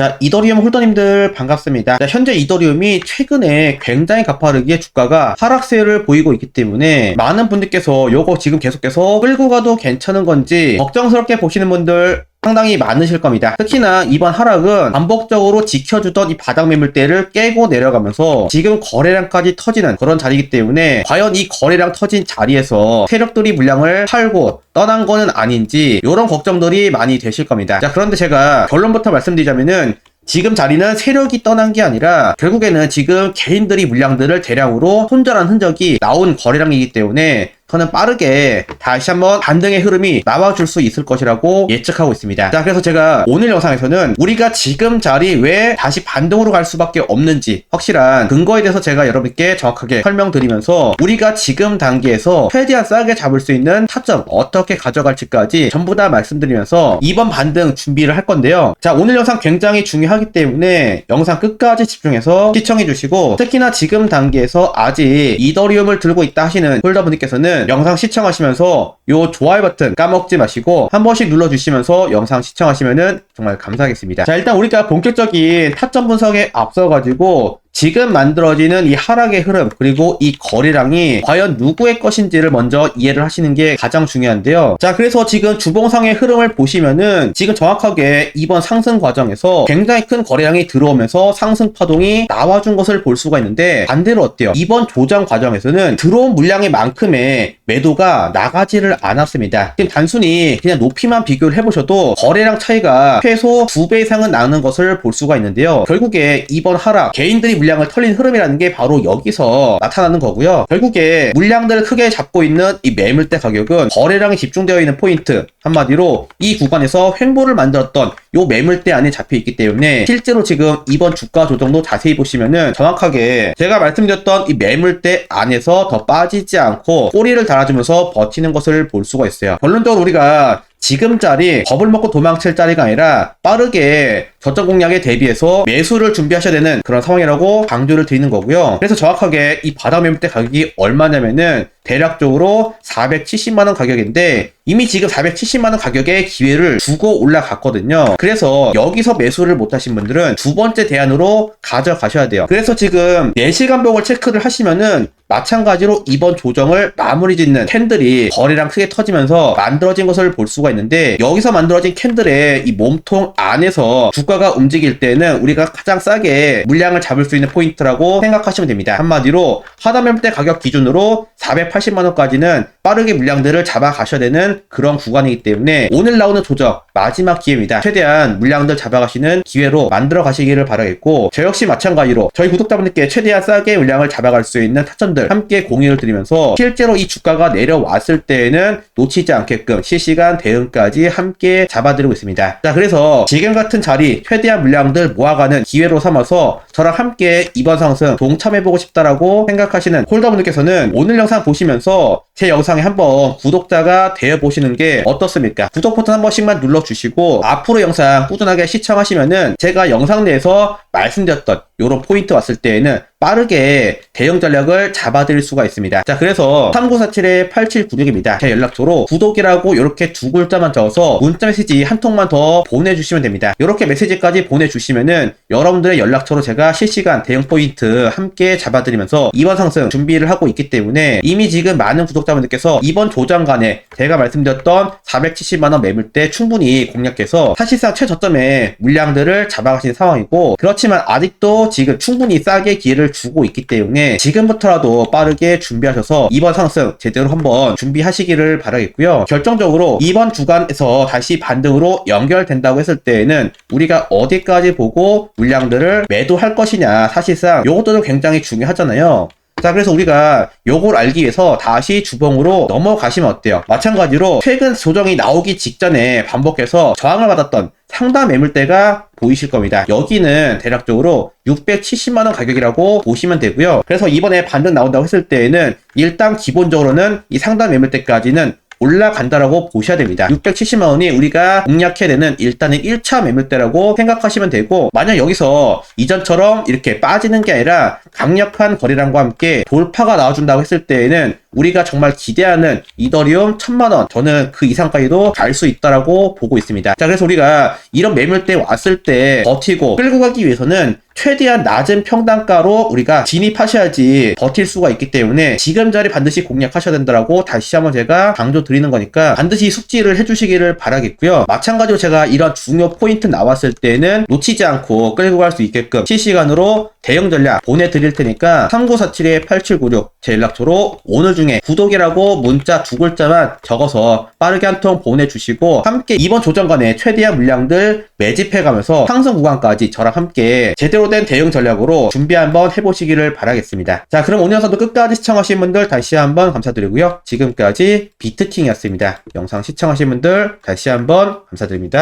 자, 이더리움 홀더님들 반갑습니다. 자, 현재 이더리움이 최근에 굉장히 가파르게 주가가 하락세를 보이고 있기 때문에 많은 분들께서 요거 지금 계속해서 끌고 가도 괜찮은 건지 걱정스럽게 보시는 분들 상당히 많으실 겁니다. 특히나 이번 하락은 반복적으로 지켜주던 이 바닥 매물대를 깨고 내려가면서 지금 거래량까지 터지는 그런 자리이기 때문에 과연 이 거래량 터진 자리에서 세력들이 물량을 팔고 떠난 거는 아닌지 이런 걱정들이 많이 되실 겁니다. 자 그런데 제가 결론부터 말씀드리자면은 지금 자리는 세력이 떠난 게 아니라 결국에는 지금 개인들이 물량들을 대량으로 손절한 흔적이 나온 거래량이기 때문에 저는 빠르게 다시 한번 반등의 흐름이 나와줄 수 있을 것이라고 예측하고 있습니다. 자, 그래서 제가 오늘 영상에서는 우리가 지금 자리 왜 다시 반등으로 갈 수밖에 없는지 확실한 근거에 대해서 제가 여러분께 정확하게 설명드리면서 우리가 지금 단계에서 최대한 싸게 잡을 수 있는 타점 어떻게 가져갈지까지 전부 다 말씀드리면서 이번 반등 준비를 할 건데요. 자, 오늘 영상 굉장히 중요하기 때문에 영상 끝까지 집중해서 시청해 주시고 특히나 지금 단계에서 아직 이더리움을 들고 있다 하시는 홀더분들께서는 영상 시청하시면서 요 좋아요 버튼 까먹지 마시고 한 번씩 눌러주시면서 영상 시청하시면은 정말 감사하겠습니다. 자, 일단 우리가 본격적인 타점 분석에 앞서가지고 지금 만들어지는 이 하락의 흐름 그리고 이 거래량이 과연 누구의 것인지를 먼저 이해를 하시는 게 가장 중요한데요. 자, 그래서 지금 주봉상의 흐름을 보시면은 지금 정확하게 이번 상승 과정에서 굉장히 큰 거래량이 들어오면서 상승 파동이 나와준 것을 볼 수가 있는데 반대로 어때요? 이번 조정 과정에서는 들어온 물량의 만큼의 매도가 나가지를 않았습니다. 지금 단순히 그냥 높이만 비교를 해보셔도 거래량 차이가 최소 두배 이상은 나는 것을 볼 수가 있는데요. 결국에 이번 하락 개인들이 물량을 털린 흐름이라는 게 바로 여기서 나타나는 거고요. 결국에 물량들을 크게 잡고 있는 이 매물대 가격은 거래량이 집중되어 있는 포인트 한마디로 이 구간에서 횡보를 만들었던 요 매물대 안에 잡혀 있기 때문에 실제로 지금 이번 주가 조정도 자세히 보시면은 정확하게 제가 말씀드렸던 이 매물대 안에서 더 빠지지 않고 꼬리를 달아주면서 버티는 것을 볼 수가 있어요. 결론적으로 우리가 지금 자리 겁을 먹고 도망칠 자리가 아니라 빠르게 저점 공략에 대비해서 매수를 준비하셔야 되는 그런 상황이라고 강조를 드리는 거고요. 그래서 정확하게 이 바닥 매물대 가격이 얼마냐면은 대략적으로 470만원 가격인데 이미 지금 470만원 가격의 기회를 두고 올라갔거든요. 그래서 여기서 매수를 못하신 분들은 두 번째 대안으로 가져가셔야 돼요. 그래서 지금 4시간 봉을 체크를 하시면은 마찬가지로 이번 조정을 마무리 짓는 캔들이 거래량 크게 터지면서 만들어진 것을 볼 수가 있는데 여기서 만들어진 캔들의 이 몸통 안에서 주가가 움직일 때는 우리가 가장 싸게 물량을 잡을 수 있는 포인트라고 생각하시면 됩니다. 한마디로 하단 매물대 가격 기준으로 480만 원까지는 빠르게 물량들을 잡아 가셔야 되는 그런 구간이기 때문에 오늘 나오는 조정 마지막 기회입니다. 최대한 물량들 잡아가시는 기회로 만들어 가시기를 바라겠고 저 역시 마찬가지로 저희 구독자분들께 최대한 싸게 물량을 잡아갈 수 있는 타점들 함께 공유를 드리면서 실제로 이 주가가 내려왔을 때에는 놓치지 않게끔 실시간 대응까지 함께 잡아드리고 있습니다. 자 그래서 지금 같은 자리 최대한 물량들 모아가는 기회로 삼아서 저랑 함께 이번 상승 동참해보고 싶다라고 생각하시는 홀더분들께서는 오늘 영상 보시면서 제 영상에 한번 구독자가 되어보시는 게 어떻습니까? 구독 버튼 한 번씩만 눌러주시고 앞으로 영상 꾸준하게 시청하시면은 제가 영상 내에서 말씀드렸던 이런 포인트 왔을 때에는 빠르게 대응 전략을 잡아드릴 수가 있습니다. 자, 그래서 3947-8796입니다. 제 연락처로 구독이라고 이렇게 두 글자만 적어서 문자 메시지 한 통만 더 보내주시면 됩니다. 이렇게 메시지까지 보내주시면은 여러분들의 연락처로 제가 실시간 대응 포인트 함께 잡아드리면서 이번 상승 준비를 하고 있기 때문에 이미 지금 많은 구독자분들께서 이번 조장간에 제가 말씀드렸던 470만원 매물대 충분히 공략해서 사실상 최저점에 물량들을 잡아가신 상황이고 그렇지만 아직도 지금 충분히 싸게 기회를 주고 있기 때문에 지금부터라도 빠르게 준비하셔서 이번 상승 제대로 한번 준비하시기를 바라겠고요. 결정적으로 이번 주간에서 다시 반등으로 연결된다고 했을 때에는 우리가 어디까지 보고 물량들을 매도할 것이냐 사실상 이것도 굉장히 중요하잖아요. 자, 그래서 우리가 요걸 알기 위해서 다시 주봉으로 넘어가시면 어때요? 마찬가지로 최근 조정이 나오기 직전에 반복해서 저항을 받았던 상단 매물대가 보이실 겁니다. 여기는 대략적으로 670만원 가격이라고 보시면 되고요. 그래서 이번에 반등 나온다고 했을 때에는 일단 기본적으로는 이 상단 매물대까지는 올라간다라고 보셔야 됩니다. 670만 원이 우리가 공략해야 되는 일단은 1차 매물대라고 생각하시면 되고 만약 여기서 이전처럼 이렇게 빠지는 게 아니라 강력한 거래량과 함께 돌파가 나와준다고 했을 때에는 우리가 정말 기대하는 이더리움 천만 원 저는 그 이상까지도 갈 수 있다라고 보고 있습니다. 자 그래서 우리가 이런 매물대 왔을 때 버티고 끌고 가기 위해서는 최대한 낮은 평단가로 우리가 진입하셔야지 버틸 수가 있기 때문에 지금 자리 반드시 공략하셔야 된다라고 다시 한번 제가 강조 드리는 거니까 반드시 숙지를 해주시기를 바라겠고요. 마찬가지로 제가 이런 중요 포인트 나왔을 때는 놓치지 않고 끌고 갈 수 있게끔 실시간으로 대응 전략 보내드릴 테니까 3947-8796 제 연락처로 오늘 중에 구독이라고 문자 두 글자만 적어서 빠르게 한 통 보내주시고 함께 이번 조정간에 최대한 물량들 매집해가면서 상승 구간까지 저랑 함께 제대로 된 대응 전략으로 준비 한번 해보시기를 바라겠습니다. 자 그럼 오늘 영상도 끝까지 시청하신 분들 다시 한번 감사드리고요. 지금까지 비트킹이었습니다. 영상 시청하신 분들 다시 한번 감사드립니다.